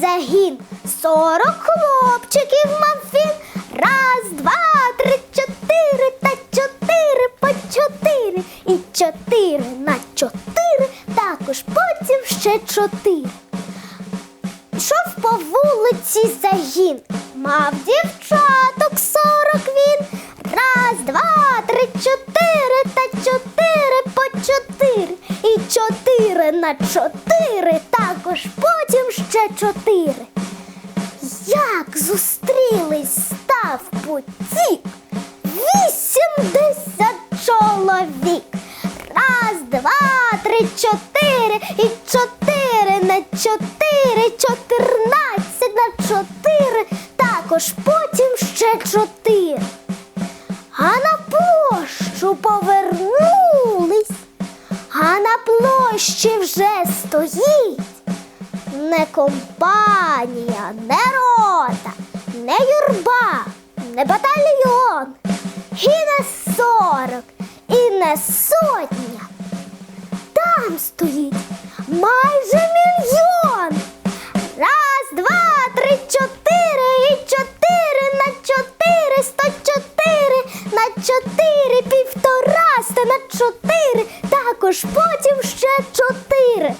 загін. Сорок хлопчиків мав він. Раз, два, три, чотири та чотири по чотири. І чотири на чотири, також потім ще чотири. Йшов по вулиці загін, мав дівчаток на чотири, також потім ще чотири. Як зустрілись став потік вісімдесят чоловік. Раз, два, три, чотири і чотири на чотири, чотирнадцять на чотири, також потім ще чотири. А на площу повернулись, а на площі вже стоїть не компанія, не рота, не юрба, не батальйон, і не сорок, і не сотня. Там стоїть майже мільйон. Раз, два, три, чотири і чотири на чотири, сто чотири на чотири, півтораста на чотири, також потім ще чотири.